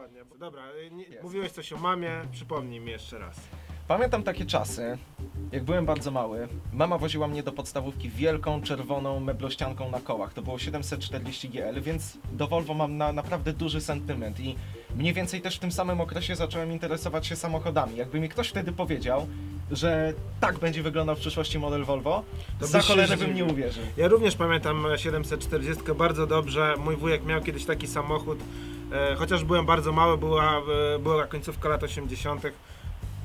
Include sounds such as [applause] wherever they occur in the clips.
dokładnie. Dobra, y, nie, Jest. mówiłeś coś o mamie, przypomnij mi jeszcze raz. Pamiętam takie czasy, jak byłem bardzo mały. Mama woziła mnie do podstawówki wielką, czerwoną meblościanką na kołach. To było 740 GL, więc do Volvo mam na, naprawdę duży sentyment. I mniej więcej też w tym samym okresie zacząłem interesować się samochodami. Jakby mi ktoś wtedy powiedział, że tak będzie wyglądał w przyszłości model Volvo, To za byś się cholerę bym zdziwił. nie uwierzył. Ja również pamiętam 740 bardzo dobrze. Mój wujek miał kiedyś taki samochód. E, chociaż byłem bardzo mały, była, e, była końcówka lat 80.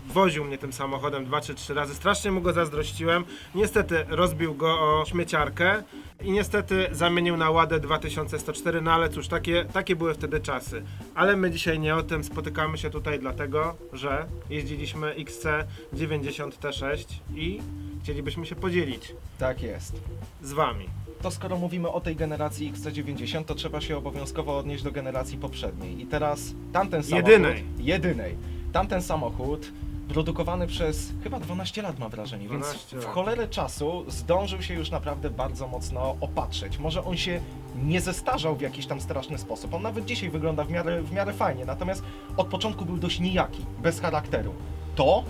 Woził mnie tym samochodem dwa czy trzy razy. Strasznie mu go zazdrościłem. Niestety rozbił go o śmieciarkę i niestety zamienił na Ładę 2104. No ale cóż, takie, takie były wtedy czasy. Ale my dzisiaj nie o tym. Spotykamy się tutaj dlatego, że jeździliśmy XC90 T6 i chcielibyśmy się podzielić Tak jest. z wami. To skoro mówimy o tej generacji XC90, to trzeba się obowiązkowo odnieść do generacji poprzedniej. I teraz tamten samochód... Jedynej. Jedynej. Tamten samochód produkowany przez chyba 12 lat mam wrażenie, więc 12 w lat. cholerę czasu zdążył się już naprawdę bardzo mocno opatrzeć. Może on się nie zestarzał w jakiś tam straszny sposób. On nawet dzisiaj wygląda w miarę, w miarę fajnie, natomiast od początku był dość nijaki, bez charakteru. To,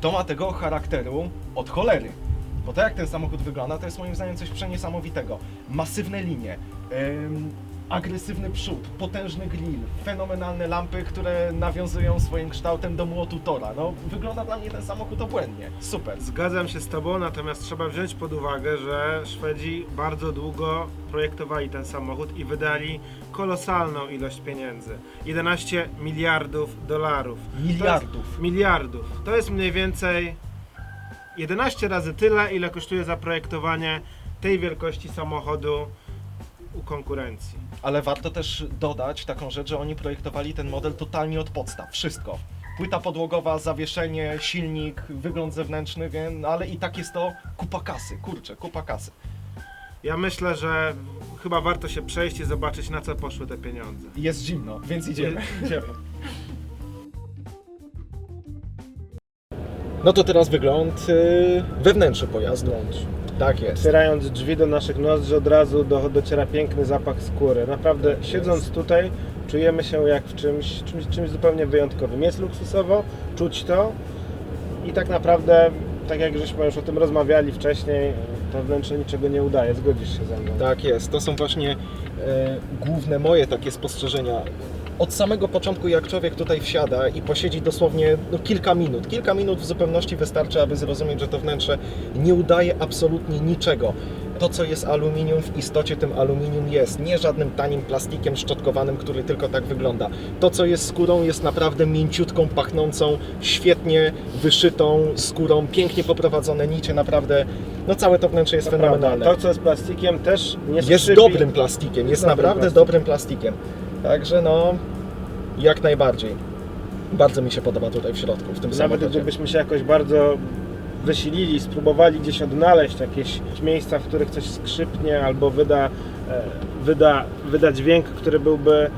to ma tego charakteru od cholery. Bo to jak ten samochód wygląda, to jest moim zdaniem coś przeniesamowitego. Masywne linie, ym, agresywny przód, potężny grill, fenomenalne lampy, które nawiązują swoim kształtem do młotu Tora. No, wygląda dla mnie ten samochód obłędnie. Super. Zgadzam się z Tobą, natomiast trzeba wziąć pod uwagę, że Szwedzi bardzo długo projektowali ten samochód i wydali kolosalną ilość pieniędzy. 11 miliardów dolarów. Miliardów. To jest, miliardów. To jest mniej więcej 11 razy tyle, ile kosztuje zaprojektowanie tej wielkości samochodu u konkurencji. Ale warto też dodać taką rzecz, że oni projektowali ten model totalnie od podstaw. Wszystko. Płyta podłogowa, zawieszenie, silnik, wygląd zewnętrzny, wiem, no ale i tak jest to kupa kasy. Kurczę, kupa kasy. Ja myślę, że chyba warto się przejść i zobaczyć na co poszły te pieniądze. Jest zimno, więc idziemy. Idziemy. [laughs] No to teraz wygląd yy, wewnętrzny pojazdu. Tak jest. Otwierając drzwi do naszych nozdrzy od razu do, dociera piękny zapach skóry. Naprawdę siedząc tutaj czujemy się jak w czymś, czymś, czymś zupełnie wyjątkowym. Jest luksusowo, czuć to i tak naprawdę, tak jak żeśmy już o tym rozmawiali wcześniej, to wnętrze niczego nie udaje. Zgodzisz się ze mną? Tak jest, to są właśnie e, główne moje takie spostrzeżenia. Od samego początku, jak człowiek tutaj wsiada i posiedzi dosłownie no, kilka minut, kilka minut w zupełności wystarczy, aby zrozumieć, że to wnętrze nie udaje absolutnie niczego. To, co jest aluminium, w istocie tym aluminium jest. Nie żadnym tanim plastikiem szczotkowanym, który tylko tak wygląda. To, co jest skórą, jest naprawdę mięciutką, pachnącą, świetnie wyszytą skórą, pięknie poprowadzone nicie, naprawdę. No całe to wnętrze jest To prawda. fenomenalne To, co jest plastikiem, też nie jest dobrym plastikiem, jest Dobrym naprawdę plastikiem. dobrym plastikiem. Także no, jak najbardziej. Bardzo mi się podoba tutaj w środku, w tym Nawet samochodzie. gdybyśmy się jakoś bardzo wysilili, spróbowali gdzieś odnaleźć jakieś miejsca, w których coś skrzypnie albo wyda, e, wyda, wyda dźwięk, który byłby,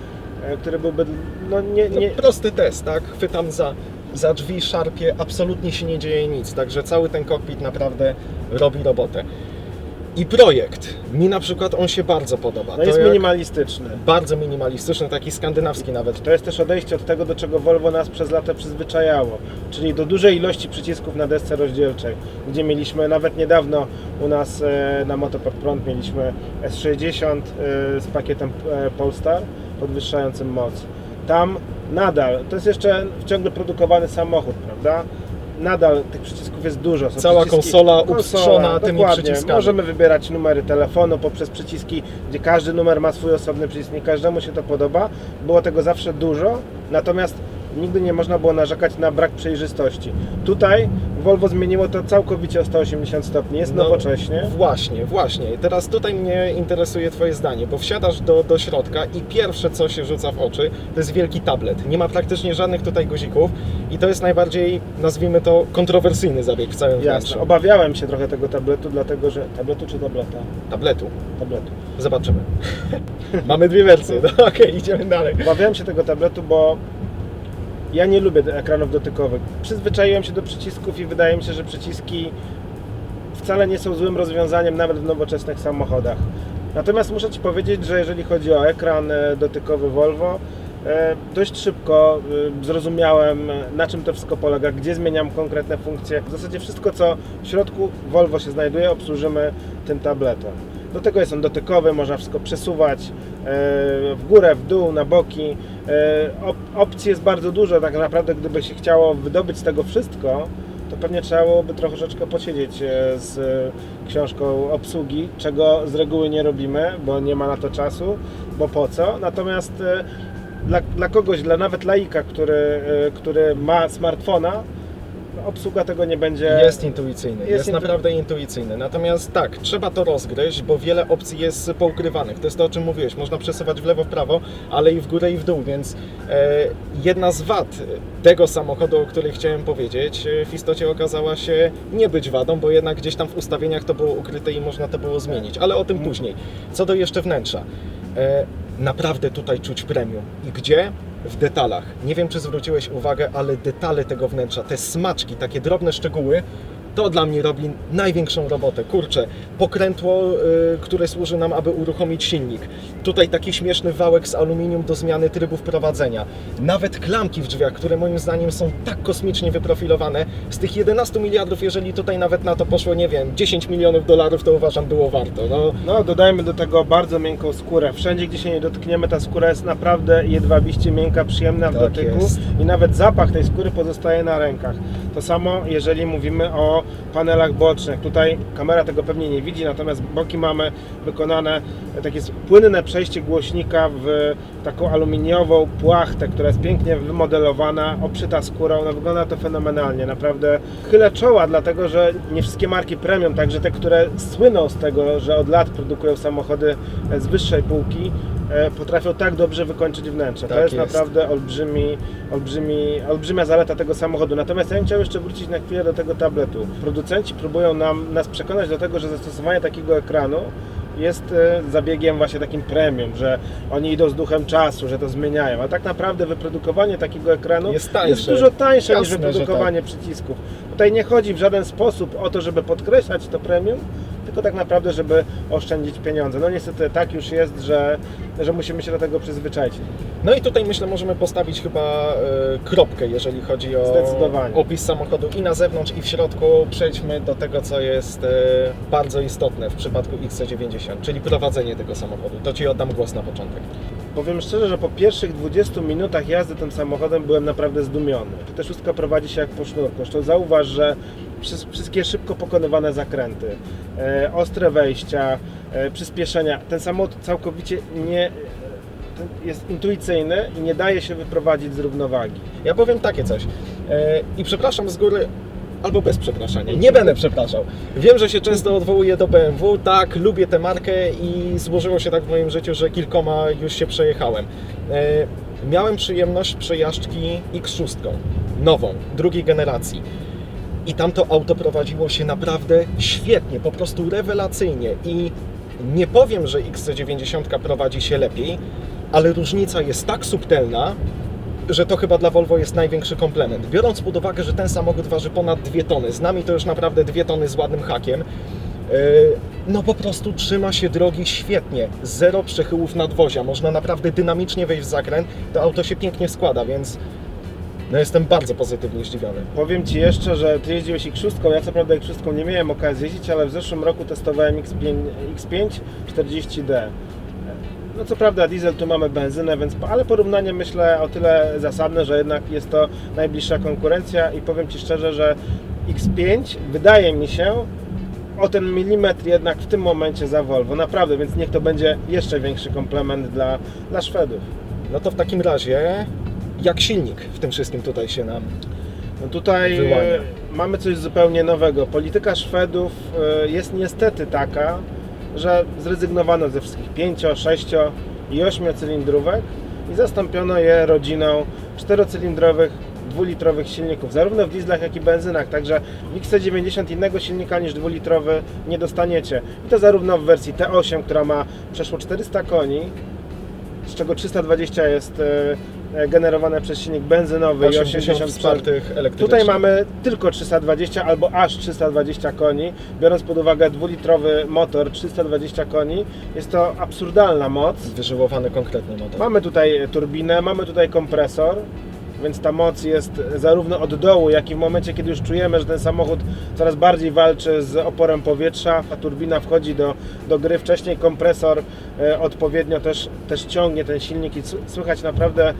e, który byłby no nie, No, nie, prosty test, tak? Chwytam za, za drzwi, szarpie, absolutnie się nie dzieje nic. Także cały ten kokpit naprawdę robi robotę. I projekt, mi na przykład on się bardzo podoba. no To jest jak- minimalistyczny. Bardzo minimalistyczny, taki skandynawski nawet. To jest też odejście od tego, do czego Volvo nas przez lata przyzwyczajało, czyli do dużej ilości przycisków na desce rozdzielczej, gdzie mieliśmy nawet niedawno u nas e, na Motopod Prąd mieliśmy S60 e, z pakietem e, Polestar podwyższającym moc. Tam nadal, to jest jeszcze ciągle produkowany samochód, prawda? Nadal tych przycisków jest dużo. Są Cała przyciski- konsola upstrzona tymi dokładnie. przyciskami. Możemy wybierać numery telefonu poprzez przyciski, gdzie każdy numer ma swój osobny przycisk. Nie każdemu się to podoba. Było tego zawsze dużo, natomiast nigdy nie można było narzekać na brak przejrzystości. Tutaj Volvo zmieniło to całkowicie o 180 stopni. Jest No, nowocześnie. Właśnie, właśnie. I teraz tutaj mnie interesuje Twoje zdanie, bo wsiadasz do, do środka i pierwsze co się rzuca w oczy to jest wielki tablet. Nie ma praktycznie żadnych tutaj guzików i to jest najbardziej, nazwijmy to, kontrowersyjny zabieg w całym Jasne. Obawiałem się trochę tego tabletu, dlatego że... Tabletu czy tableta? Tabletu. Tabletu. Zobaczymy. [laughs] Mamy dwie wersje, no okej, idziemy dalej. Obawiałem się tego tabletu, bo ja nie lubię ekranów dotykowych. Przyzwyczaiłem się do przycisków i wydaje mi się, że przyciski wcale nie są złym rozwiązaniem nawet w nowoczesnych samochodach. Natomiast muszę Ci powiedzieć, że jeżeli chodzi o ekran e, dotykowy Volvo, e, dość szybko e, zrozumiałem, na czym to wszystko polega, gdzie zmieniam konkretne funkcje. W zasadzie wszystko, co w środku Volvo się znajduje, obsłużymy tym tabletem. Do tego jest on dotykowy, można wszystko przesuwać e, w górę, w dół, na boki. E, op- opcji jest bardzo dużo, tak naprawdę gdyby się chciało wydobyć z tego wszystko, to pewnie trzeba byłoby troszeczkę posiedzieć e, z książką obsługi, czego z reguły nie robimy, bo nie ma na to czasu, bo po co. Natomiast dla, dla kogoś, dla nawet laika, który, który ma smartfona, obsługa tego nie będzie. Jest intuicyjny, jest, Jest intu- naprawdę intuicyjny. Natomiast tak, trzeba to rozgryźć, bo wiele opcji jest poukrywanych. To jest to, o czym mówiłeś. Można przesuwać w lewo, w prawo, ale i w górę, i w dół, więc e, jedna z wad tego samochodu, o której chciałem powiedzieć, e, w istocie okazała się nie być wadą, bo jednak gdzieś tam w ustawieniach to było ukryte i można to było zmienić, ale o tym później. Co do jeszcze wnętrza. E, naprawdę tutaj czuć premium. I gdzie? W detalach. Nie wiem, czy zwróciłeś uwagę, ale detale tego wnętrza, te smaczki, takie drobne szczegóły, to dla mnie robi największą robotę. Kurczę, pokrętło, y, które służy nam, aby uruchomić silnik. Tutaj taki śmieszny wałek z aluminium do zmiany trybów prowadzenia. Nawet klamki w drzwiach, które moim zdaniem są tak kosmicznie wyprofilowane. Z tych 11 miliardów, jeżeli tutaj nawet na to poszło, nie wiem, 10 milionów dolarów, to uważam było warto. No, No, dodajmy do tego bardzo miękką skórę. Wszędzie, gdzie się nie dotkniemy, ta skóra jest naprawdę jedwabiście miękka, przyjemna w Tak dotyku jest. i nawet zapach tej skóry pozostaje na rękach. To samo, jeżeli mówimy o panelach bocznych. Tutaj kamera tego pewnie nie widzi, natomiast boki mamy wykonane takie płynne przejście głośnika w taką aluminiową płachtę, która jest pięknie wymodelowana, obszyta skórą. No, wygląda to fenomenalnie. Naprawdę chylę czoła, dlatego że nie wszystkie marki premium, także te, które słyną z tego, że od lat produkują samochody e, z wyższej półki, e, potrafią tak dobrze wykończyć wnętrze. Tak to jest, jest. naprawdę olbrzymi, olbrzymi, olbrzymia zaleta tego samochodu. Natomiast ja bym chciał jeszcze wrócić na chwilę do tego tabletu. Producenci próbują nam, nas przekonać do tego, że zastosowanie takiego ekranu jest e, zabiegiem właśnie takim premium, że oni idą z duchem czasu, że to zmieniają. A tak naprawdę wyprodukowanie takiego ekranu Jest tańsze. dużo tańsze niż Jasne, że wyprodukowanie przycisków. Tutaj nie chodzi w żaden sposób o to, żeby podkreślać to premium, tylko tak naprawdę, żeby oszczędzić pieniądze. No niestety tak już jest, że, że musimy się do tego przyzwyczaić. No i tutaj myślę, możemy postawić chyba e, kropkę, jeżeli chodzi o opis samochodu i na zewnątrz, i w środku. Przejdźmy do tego, co jest e, bardzo istotne w przypadku XC90, czyli prowadzenie tego samochodu. To Ci oddam głos na początek. Powiem szczerze, że po pierwszych 20 minutach jazdy tym samochodem byłem naprawdę zdumiony. Ta szóstka prowadzi się jak po sznurku. Zresztą zauważ, że wszystkie szybko pokonywane zakręty, e, ostre wejścia, e, przyspieszenia, ten samochód całkowicie nie jest intuicyjny i nie daje się wyprowadzić z równowagi. Ja powiem takie coś. E, I przepraszam z góry, albo bez przepraszania. Nie będę przepraszał. Wiem, że się często odwołuję do BMW. Tak, lubię tę markę i złożyło się tak w moim życiu, że kilkoma już się przejechałem. Miałem przyjemność przejażdżki X6, nową, drugiej generacji. I tam to auto prowadziło się naprawdę świetnie, po prostu rewelacyjnie. I nie powiem, że XC90 prowadzi się lepiej, ale różnica jest tak subtelna, że to chyba dla Volvo jest największy komplement. Biorąc pod uwagę, że ten samochód waży ponad 2 tony, z nami to już naprawdę 2 tony z ładnym hakiem, yy, no po prostu trzyma się drogi świetnie. Zero przechyłów nadwozia, można naprawdę dynamicznie wejść w zakręt, to auto się pięknie składa, więc no jestem bardzo pozytywnie zdziwiony. Powiem Ci jeszcze, że Ty jeździłeś X6, ja co prawda X6 nie miałem okazji jeździć, ale w zeszłym roku testowałem X5, X5 40D. No co prawda diesel, tu mamy benzynę, więc, ale porównanie myślę o tyle zasadne, że jednak jest to najbliższa konkurencja i powiem Ci szczerze, że X5 wydaje mi się o ten milimetr jednak w tym momencie za Volvo, naprawdę, więc niech to będzie jeszcze większy komplement dla, dla Szwedów. No to w takim razie, jak silnik w tym wszystkim tutaj się nam No tutaj Wyłania. mamy coś zupełnie nowego. Polityka Szwedów e, jest niestety taka, że zrezygnowano ze wszystkich 5, 6 i 8 cylindrówek i zastąpiono je rodziną czterocylindrowych, dwulitrowych silników, zarówno w dieslach, jak i benzynach. Także w XC90 innego silnika niż dwulitrowy nie dostaniecie. I to zarówno w wersji T8, która ma przeszło 400 koni, z czego 320 jest e, generowane przez silnik benzynowy i 80 80 wspartych elektrycznych. Tutaj mamy tylko 320 albo aż 320 koni. Biorąc pod uwagę dwulitrowy motor 320 koni, jest to absurdalna moc. Wyżyłowany konkretny motor. Mamy tutaj turbinę, mamy tutaj kompresor, więc ta moc jest zarówno od dołu, jak i w momencie, kiedy już czujemy, że ten samochód coraz bardziej walczy z oporem powietrza, a turbina wchodzi do, do gry. Wcześniej kompresor e, odpowiednio też, też ciągnie ten silnik i słychać naprawdę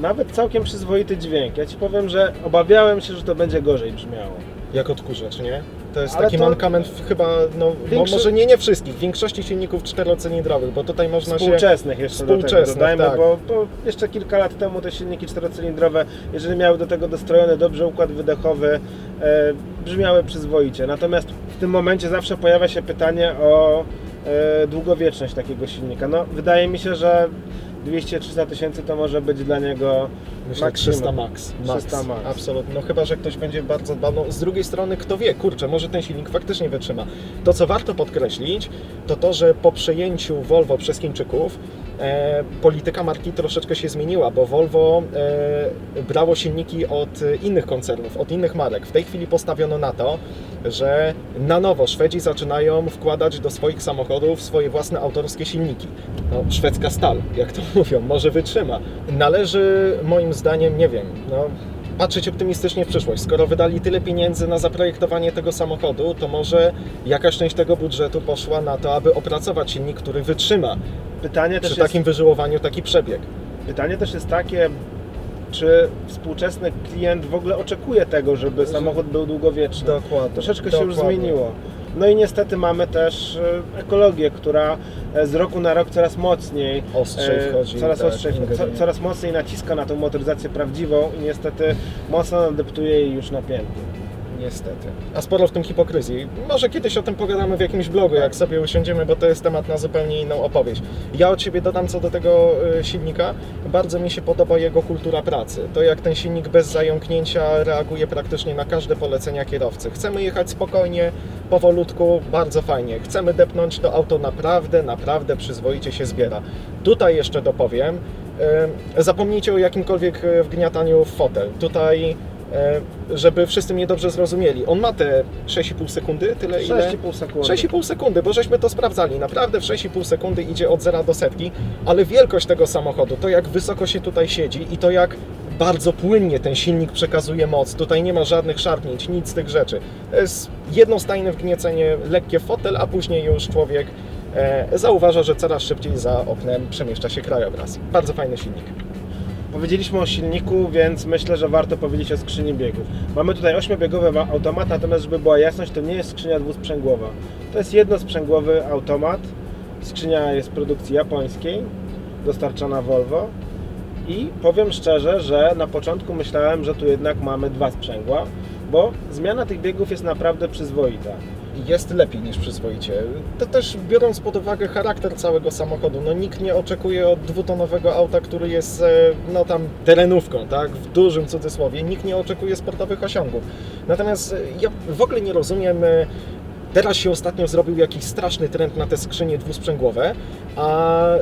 nawet całkiem przyzwoity dźwięk. Ja Ci powiem, że obawiałem się, że to będzie gorzej brzmiało. Jak odkurzacz, nie? To jest Ale taki to- mankament chyba, no Większy- może nie nie wszystkich, w większości silników czterocylindrowych, bo tutaj można się... Współczesnych jeszcze Współczesnych, dodajmy, tak. bo, bo jeszcze kilka lat temu te silniki czterocylindrowe, jeżeli miały do tego dostrojony dobrze układ wydechowy, e, brzmiały przyzwoicie. Natomiast w tym momencie zawsze pojawia się pytanie o e, długowieczność takiego silnika. No, wydaje mi się, że 200-300 tysięcy to może być dla niego Myślę maksimum. 300 max. max. 300 max. Absolutnie. No chyba, że ktoś będzie bardzo dbał. No, z drugiej strony, kto wie, kurczę, może ten silnik faktycznie wytrzyma. To, co warto podkreślić, to to, że po przejęciu Volvo przez Chińczyków e, polityka marki troszeczkę się zmieniła, bo Volvo e, brało silniki od innych koncernów, od innych marek. W tej chwili postawiono na to, że na nowo Szwedzi zaczynają wkładać do swoich samochodów swoje własne autorskie silniki. No, szwedzka stal, jak to mówią, może wytrzyma. Należy moim zdaniem, nie wiem, no, patrzeć optymistycznie w przyszłość. Skoro wydali tyle pieniędzy na zaprojektowanie tego samochodu, to może jakaś część tego budżetu poszła na to, aby opracować silnik, który wytrzyma pytanie też przy jest, takim wyżyłowaniu taki przebieg. pytanie też jest takie, czy współczesny klient w ogóle oczekuje tego, żeby samochód był długowieczny. Dokładnie. Troszeczkę się już zmieniło. No i niestety mamy też e, ekologię, która e, z roku na rok coraz mocniej, Ostrzej e, wchodzi. coraz, tak, ostrzej, co, coraz mocniej naciska na tą motoryzację prawdziwą i niestety mocno nadeptuje jej już na pięty. Niestety. A sporo w tym hipokryzji. Może kiedyś o tym pogadamy w jakimś blogu, jak sobie usiądziemy, bo to jest temat na zupełnie inną opowieść. Ja od siebie dodam co do tego y, silnika. Bardzo mi się podoba jego kultura pracy. To jak ten silnik bez zająknięcia reaguje praktycznie na każde polecenia kierowcy. Chcemy jechać spokojnie, powolutku, bardzo fajnie. Chcemy depnąć, to auto naprawdę, naprawdę przyzwoicie się zbiera. Tutaj jeszcze dopowiem, y, zapomnijcie o jakimkolwiek y, wgniataniu w fotel. Tutaj żeby wszyscy mnie dobrze zrozumieli. On ma te 6,5 sekundy, tyle ile? 6,5 sekundy. 6,5 sekundy, bo żeśmy to sprawdzali. Naprawdę w 6,5 sekundy idzie od zera do setki, ale wielkość tego samochodu, to jak wysoko się tutaj siedzi i to jak bardzo płynnie ten silnik przekazuje moc. Tutaj nie ma żadnych szarpnięć, nic z tych rzeczy. To jest jednostajne wgniecenie, lekkie fotel, a później już człowiek e, zauważa, że coraz szybciej za oknem przemieszcza się krajobraz. Bardzo fajny silnik. Powiedzieliśmy o silniku, więc myślę, że warto powiedzieć o skrzyni biegów. Mamy tutaj 8-biegowy wa- automat, natomiast żeby była jasność, to nie jest skrzynia dwusprzęgłowa. To jest jednosprzęgłowy automat. Skrzynia jest produkcji japońskiej, dostarczana Volvo. I powiem szczerze, że na początku myślałem, że tu jednak mamy dwa sprzęgła, bo zmiana tych biegów jest naprawdę przyzwoita. Jest lepiej niż przyzwoicie. To też biorąc pod uwagę charakter całego samochodu, no nikt nie oczekuje od dwutonowego auta, który jest e, no tam terenówką, tak, w dużym cudzysłowie, nikt nie oczekuje sportowych osiągów. Natomiast ja w ogóle nie rozumiem e, Teraz się ostatnio zrobił jakiś straszny trend na te skrzynie dwusprzęgłowe, a y,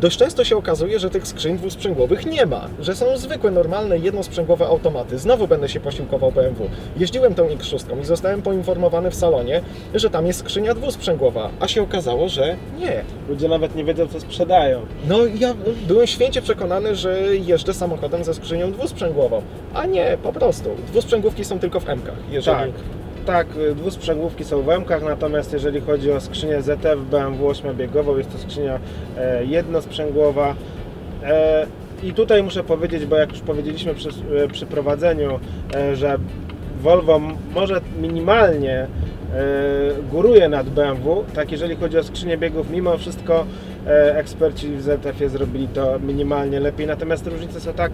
dość często się okazuje, że tych skrzyń dwusprzęgłowych nie ma, że są zwykłe, normalne, jednosprzęgłowe automaty. Znowu będę się posiłkował BMW. Jeździłem tą X6 i zostałem poinformowany w salonie, że tam jest skrzynia dwusprzęgłowa, a się okazało, że nie. Ludzie nawet nie wiedzą, co sprzedają. No ja byłem święcie przekonany, że jeżdżę samochodem ze skrzynią dwusprzęgłową, a nie, po prostu. Dwusprzęgłówki są tylko w M-kach, jeżeli... Tak, tak, y, dwusprzęgłówki są w Emkach, natomiast jeżeli chodzi o skrzynię ZF BMW 8-biegową, jest to skrzynia e, jednosprzęgłowa. E, I tutaj muszę powiedzieć, bo jak już powiedzieliśmy przy, e, przy prowadzeniu, że Volvo może minimalnie góruje nad BMW, tak jeżeli chodzi o skrzynię biegów, mimo wszystko e, eksperci w ZF-ie zrobili to minimalnie lepiej, natomiast różnice są tak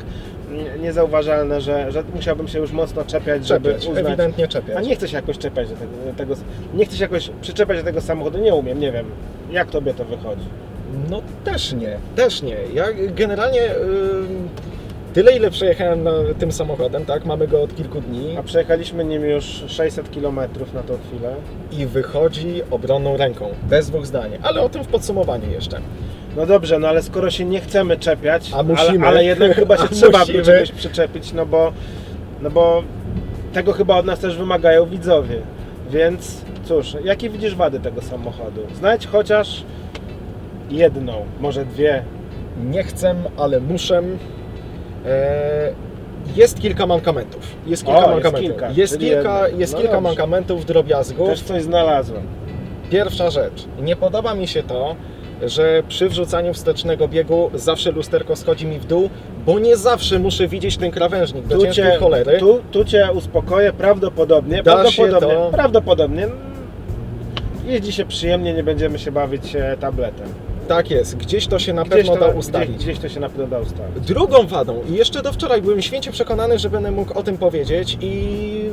mm, niezauważalne, że, że musiałbym się już mocno czepiać, żeby Czepiać, uznać, ewidentnie czepiać. a nie chcę się jakoś czepiać do tego, do tego, nie chcę się jakoś przyczepiać do tego samochodu, nie umiem, nie wiem, jak tobie to wychodzi. No też nie, też nie. Ja generalnie y, tyle ile przejechałem tym samochodem, tak, mamy go od kilku dni A przejechaliśmy nim już 600 km na tą chwilę. i wychodzi obronną ręką, bez dwóch zdań, ale o tym w podsumowaniu jeszcze. No dobrze, no ale skoro się nie chcemy czepiać, A musimy. Ale, ale jednak chyba się [laughs] trzeba musimy. do czegoś przyczepić, no bo, no bo tego chyba od nas też wymagają widzowie. Więc cóż, jakie widzisz wady tego samochodu? Znajdź chociaż jedną, może dwie. Nie chcę, ale muszę. E, jest kilka mankamentów. Jest kilka O, jest mankamentów. kilka, jest kilka, jest No kilka mankamentów, drobiazgów. Też coś znalazłem. Pierwsza rzecz. Nie podoba mi się to, że przy wrzucaniu wstecznego biegu zawsze lusterko schodzi mi w dół, bo nie zawsze muszę widzieć ten krawężnik do Tu ciężkiej cię, cholery. tu, tu cię uspokoję, prawdopodobnie, Da się prawdopodobnie, to. prawdopodobnie jeździ się przyjemnie, nie będziemy się bawić e, tabletem. Tak jest, gdzieś to się na Gdzieś pewno to, da ustawić. Gdzieś, gdzieś to się na pewno da ustawić. Drugą wadą, i jeszcze do wczoraj byłem święcie przekonany, że będę mógł o tym powiedzieć i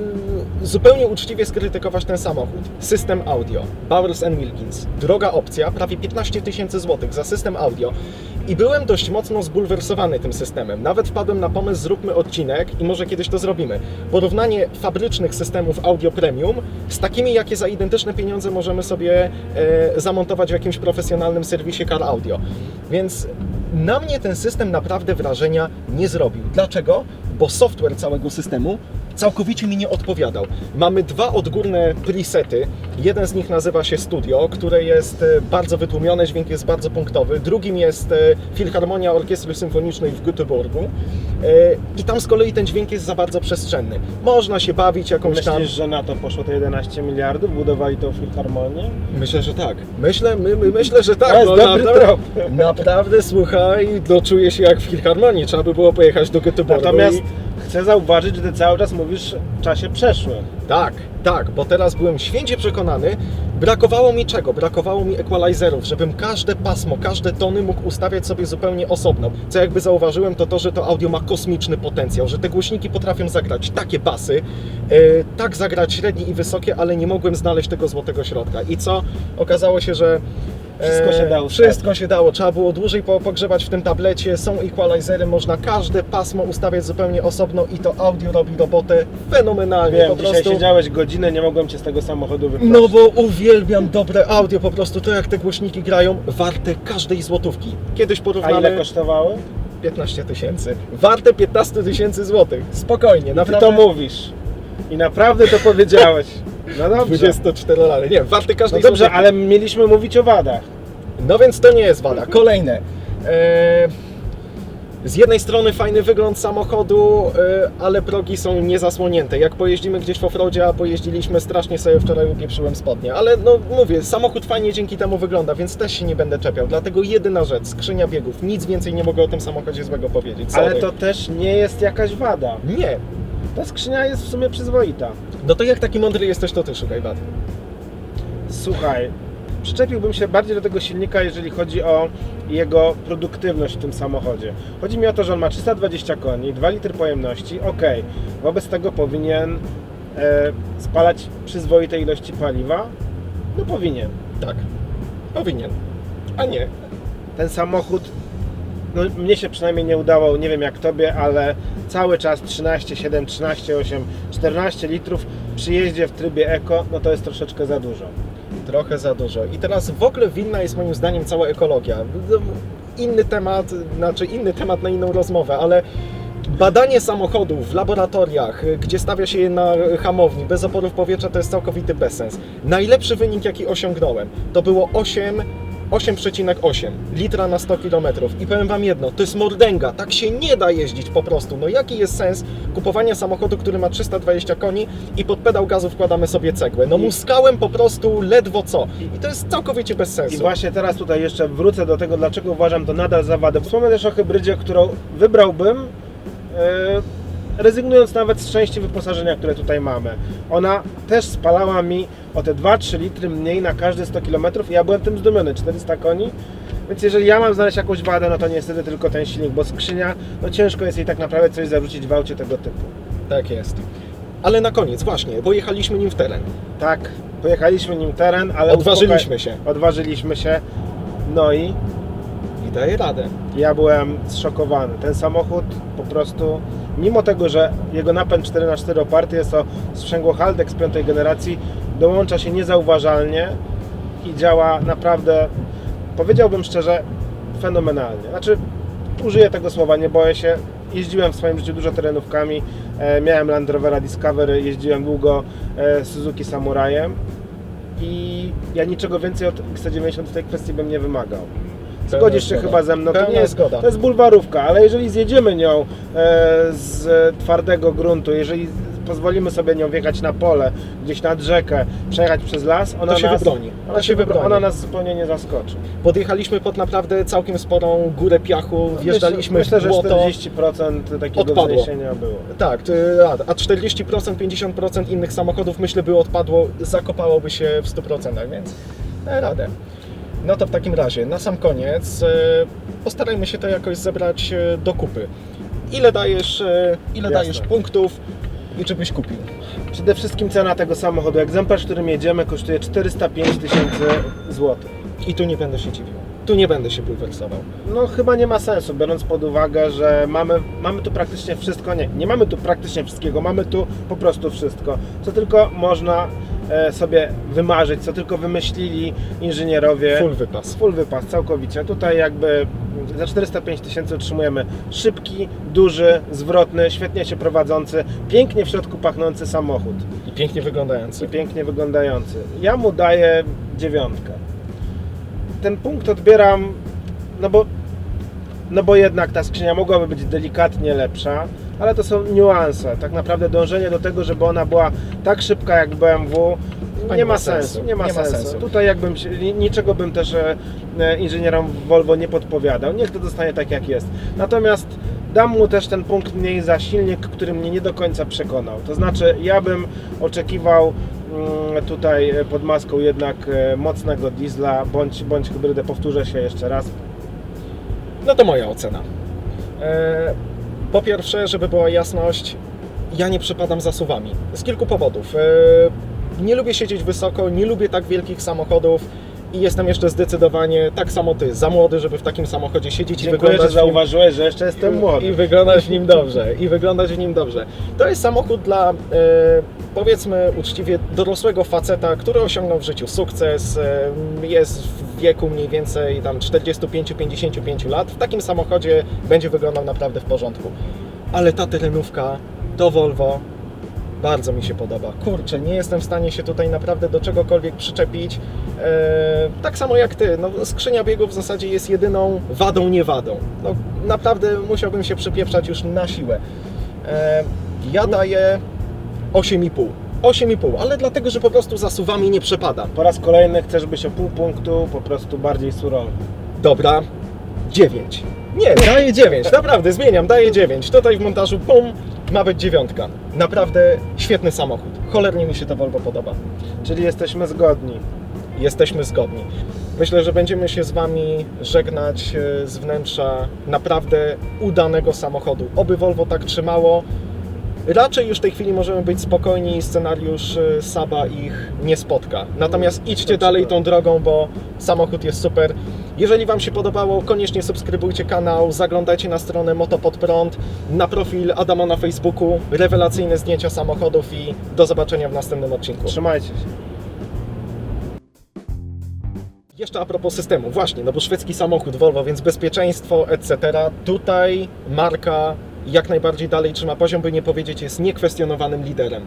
zupełnie uczciwie skrytykować ten samochód. System audio, Bowers Wilkins. Droga opcja, prawie 15 tysięcy złotych za system audio. I byłem dość mocno zbulwersowany tym systemem. Nawet wpadłem na pomysł, zróbmy odcinek i może kiedyś to zrobimy. Porównanie fabrycznych systemów audio premium z takimi, jakie za identyczne pieniądze możemy sobie e, zamontować w jakimś profesjonalnym serwisie Car Audio. Więc na mnie ten system naprawdę wrażenia nie zrobił. Dlaczego? Bo software całego systemu całkowicie mi nie odpowiadał. Mamy dwa odgórne presety. Jeden z nich nazywa się Studio, które jest e, bardzo wytłumione, dźwięk jest bardzo punktowy. Drugim jest e, Filharmonia Orkiestry Symfonicznej w Göteborgu. E, I tam z kolei ten dźwięk jest za bardzo przestrzenny. Można się bawić jakąś tam... Myślisz, że na to poszło te 11 miliardów? Budowali tą filharmonię? Myślę, że tak. Myślę, my, my, myślę, że tak. No, naprawdę, naprawdę, słuchaj, no, czuję się jak w Filharmonii. Trzeba by było pojechać do Göteborgu. Natomiast i... chcę zauważyć, że ty cały czas mówisz w czasie przeszłym. Tak, tak, bo teraz byłem święcie przekonany, brakowało mi czego? Brakowało mi equalizerów, żebym każde pasmo, każde tony mógł ustawiać sobie zupełnie osobno. Co jakby zauważyłem, to to, że to audio ma kosmiczny potencjał, że te głośniki potrafią zagrać takie basy, e, tak zagrać średnie i wysokie, ale nie mogłem znaleźć tego złotego środka. I co? Okazało się, że Wszystko się dało Wszystko się dało. Trzeba było dłużej po- pogrzebać w tym tablecie. Są equalizery, można każde pasmo ustawiać zupełnie osobno i to audio robi robotę fenomenalnie. Wiem, po dzisiaj prostu. siedziałeś godzinę, nie mogłem cię z tego samochodu wyprosić. No bo uwielbiam dobre audio, po prostu to jak te głośniki grają, warte każdej złotówki. Kiedyś A porównamy ile kosztowały? 15 tysięcy. Warte 15 tysięcy złotych. Spokojnie, Ty naprawdę. to mówisz. I naprawdę to powiedziałeś. [laughs] No dobrze. 24 lata. Nie, warte No każdej dobrze, złotówki. ale mieliśmy mówić o wadach. No więc to nie jest wada. Kolejne. E, z jednej strony fajny wygląd samochodu, e, ale progi są niezasłonięte. Jak pojeździmy gdzieś w offroadzie, a pojeździliśmy strasznie sobie wczoraj upieprzyłem spodnie. Ale no mówię, samochód fajnie dzięki temu wygląda, więc też się nie będę czepiał. Dlatego jedyna rzecz, skrzynia biegów. Nic więcej nie mogę o tym samochodzie złego powiedzieć. Sorry. Ale to też nie jest jakaś wada. Nie. Ta skrzynia jest w sumie przyzwoita. No to jak taki mądry jesteś, to ty szukaj wad. Słuchaj, przyczepiłbym się bardziej do tego silnika, jeżeli chodzi o jego produktywność w tym samochodzie. Chodzi mi o to, że on ma 320 koni, 2 litry pojemności, ok. Wobec tego powinien e, spalać przyzwoite ilości paliwa? No powinien. Tak. Powinien. A nie. Ten samochód, no mnie się przynajmniej nie udało, nie wiem jak tobie, ale cały czas 13,7, 13,8, 14 litrów przy jeździe w trybie eko, no to jest troszeczkę za dużo. Trochę za dużo. I teraz w ogóle winna jest moim zdaniem cała ekologia. Inny temat, znaczy inny temat na inną rozmowę, ale badanie samochodów w laboratoriach, gdzie stawia się je na hamowni, bez oporów powietrza, to jest całkowity bezsens. Najlepszy wynik, jaki osiągnąłem, to było 8 8,8 litra na 100 km. I powiem Wam jedno, to jest mordęga, tak się nie da jeździć po prostu. No jaki jest sens kupowania samochodu, który ma 320 koni i pod pedał gazu wkładamy sobie cegłę? No I- muskałem po prostu ledwo co. I to jest całkowicie bez I sensu. właśnie teraz tutaj jeszcze wrócę do tego, dlaczego uważam to nadal za wadę. Wspomnę też o hybrydzie, którą wybrałbym, e, rezygnując nawet z części wyposażenia, które tutaj mamy. Ona też spalała mi o te 2-3 litry mniej na każde 100 km i ja byłem tym zdumiony, 400 koni. Więc jeżeli ja mam znaleźć jakąś wadę, no to niestety tylko ten silnik, bo skrzynia, no ciężko jest jej tak naprawdę coś zarzucić w aucie tego typu. Tak jest. Ale na koniec, właśnie, bo jechaliśmy nim w teren. Tak, pojechaliśmy nim teren, ale Odważyliśmy się. Odważyliśmy się. No I daje radę. Ja byłem zszokowany. Ten samochód po prostu, mimo tego, że jego napęd 4x4 oparty jest o sprzęgło Haldex piątej generacji, dołącza się niezauważalnie i działa naprawdę, powiedziałbym szczerze, fenomenalnie. Znaczy, użyję tego słowa, nie boję się. Jeździłem w swoim życiu dużo terenówkami, e, miałem Land Rovera Discovery, jeździłem długo e, Suzuki Samurajem i ja niczego więcej od XC90 w tej kwestii bym nie wymagał. Zgodzisz się chyba ze mną, to nie jest, zgoda. to jest bulwarówka, ale jeżeli zjedziemy nią e, z twardego gruntu, jeżeli pozwolimy sobie nią wjechać na pole, gdzieś nad rzekę, przejechać przez las, ona To się nas, wybroni. Ona, To się wybroni. ona nas zupełnie nie zaskoczy. Podjechaliśmy pod naprawdę całkiem sporą górę piachu, wjeżdżaliśmy myślę, w myślę, że błoto. 40% takiego Odpadło. wzniesienia było. Tak, a a 40%, 50% innych samochodów myślę by odpadło, zakopałoby się w 100%, więc radę. No to w takim razie, na sam koniec, e, postarajmy się to jakoś zebrać e, do kupy. Ile dajesz, e, ile Jasne. dajesz punktów i czy byś kupił? Przede wszystkim cena tego samochodu. Egzemplarz, którym jedziemy, kosztuje 405 tysięcy złotych. I tu nie będę się dziwił. Tu nie będę się bulwersował. No chyba nie ma sensu, biorąc pod uwagę, że mamy, mamy tu praktycznie wszystko. Nie, nie mamy tu praktycznie wszystkiego, mamy tu po prostu wszystko. Co tylko można sobie wymarzyć, co tylko wymyślili inżynierowie. Full wypas. Full wypas, całkowicie. Tutaj jakby za 405 tysięcy otrzymujemy szybki, duży, zwrotny, świetnie się prowadzący, pięknie w środku pachnący samochód I pięknie wyglądający. i pięknie wyglądający. Ja mu daję dziewiątkę. Ten punkt odbieram, no bo, no bo jednak ta skrzynia mogłaby być delikatnie lepsza, ale to są niuanse. Tak naprawdę dążenie do tego, żeby ona była tak szybka jak BMW, Chyba nie ma sensu. Nie ma, sensu. Tutaj jakbym niczego bym też e, e, inżynierom Volvo nie podpowiadał. Niech to zostanie tak jak jest. Natomiast dam mu też ten punkt mniej za silnik, który mnie nie do końca przekonał. To znaczy ja bym oczekiwał mm, tutaj e, pod maską jednak mocnego diesla bądź, bądź hybrydę. Powtórzę się jeszcze raz. No to moja ocena. E, Po pierwsze, żeby była jasność, ja nie przepadam za suwami. Z kilku powodów. E, Nie lubię siedzieć wysoko, nie lubię tak wielkich samochodów i jestem jeszcze zdecydowanie, tak samo ty, za młody, żeby w takim samochodzie siedzieć i Dziękuję, że wyglądać nim- zauważyłeś, że jeszcze jestem młody. i wyglądać w nim dobrze. I wyglądać w nim dobrze. To jest samochód dla, e, powiedzmy uczciwie, dorosłego faceta, który osiągnął w życiu sukces, e, jest w wieku mniej więcej tam 45-55 lat. W takim samochodzie będzie wyglądał naprawdę w porządku. Ale ta terenówka, to Volvo, bardzo mi się podoba. Kurczę, nie jestem w stanie się tutaj naprawdę do czegokolwiek przyczepić. E, tak samo jak ty. No, skrzynia biegów w zasadzie jest jedyną wadą, nie wadą. No, naprawdę musiałbym się przypieprzać już na siłę. E, ja daję 8,5. 8,5, ale dlatego, że po prostu za suwami nie przepadam. Po raz kolejny chcesz być o pół punktu po prostu bardziej surowy. Dobra, 9. Nie, daję 9, naprawdę, zmieniam, daję 9. Tutaj w montażu, pum, ma być dziewiątka. Naprawdę świetny samochód. Cholernie mi się to Volvo podoba. Czyli jesteśmy zgodni. Jesteśmy zgodni. Myślę, że będziemy się z Wami żegnać e, z wnętrza naprawdę udanego samochodu. Oby Volvo tak trzymało. Raczej już w tej chwili możemy być spokojni, scenariusz e, Saba ich nie spotka. Natomiast idźcie dalej tą drogą, bo samochód jest super. Jeżeli Wam się podobało, koniecznie subskrybujcie kanał, zaglądajcie na stronę Moto Pod Prąd, na profil Adama na Facebooku, rewelacyjne zdjęcia samochodów i do zobaczenia w następnym odcinku. Trzymajcie się. Jeszcze a propos systemu, właśnie, no bo szwedzki samochód Volvo, więc bezpieczeństwo, etc. Tutaj marka jak najbardziej dalej trzyma poziom, by nie powiedzieć, jest niekwestionowanym liderem.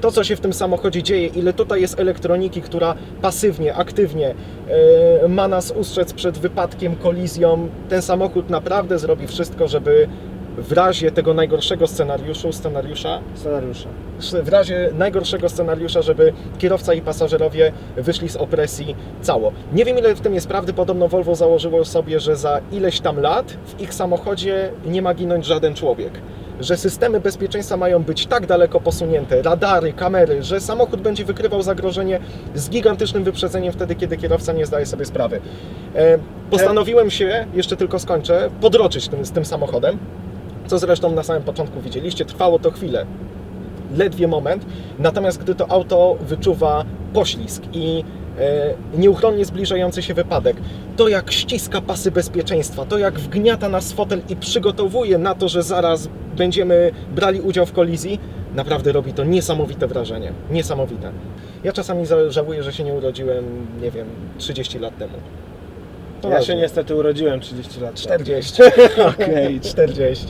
To, co się w tym samochodzie dzieje, ile tutaj jest elektroniki, która pasywnie, aktywnie e, ma nas ustrzec przed wypadkiem, kolizją, ten samochód naprawdę zrobi wszystko, żeby w razie tego najgorszego scenariuszu, scenariusza, Scenariusze. w razie najgorszego scenariusza, żeby kierowca i pasażerowie wyszli z opresji cało. Nie wiem ile w tym jest prawdy, podobno Volvo założyło sobie, że za ileś tam lat w ich samochodzie nie ma ginąć żaden człowiek. Że systemy bezpieczeństwa mają być tak daleko posunięte, radary, kamery, że samochód będzie wykrywał zagrożenie z gigantycznym wyprzedzeniem wtedy, kiedy kierowca nie zdaje sobie sprawy. E, postanowiłem się, jeszcze tylko skończę, podroczyć tym, z tym samochodem, co zresztą na samym początku widzieliście, trwało to chwilę ledwie moment. Natomiast gdy to auto wyczuwa poślizg i e, nieuchronnie zbliżający się wypadek, to jak ściska pasy bezpieczeństwa, to jak wgniata nas w fotel i przygotowuje na to, że zaraz będziemy brali udział w kolizji, naprawdę robi to niesamowite wrażenie. Niesamowite. Ja czasami za- żałuję, że się nie urodziłem, nie wiem, 30 lat temu. Ja się niestety urodziłem 30 lat. temu. 40. [laughs] Okej, [laughs] 40.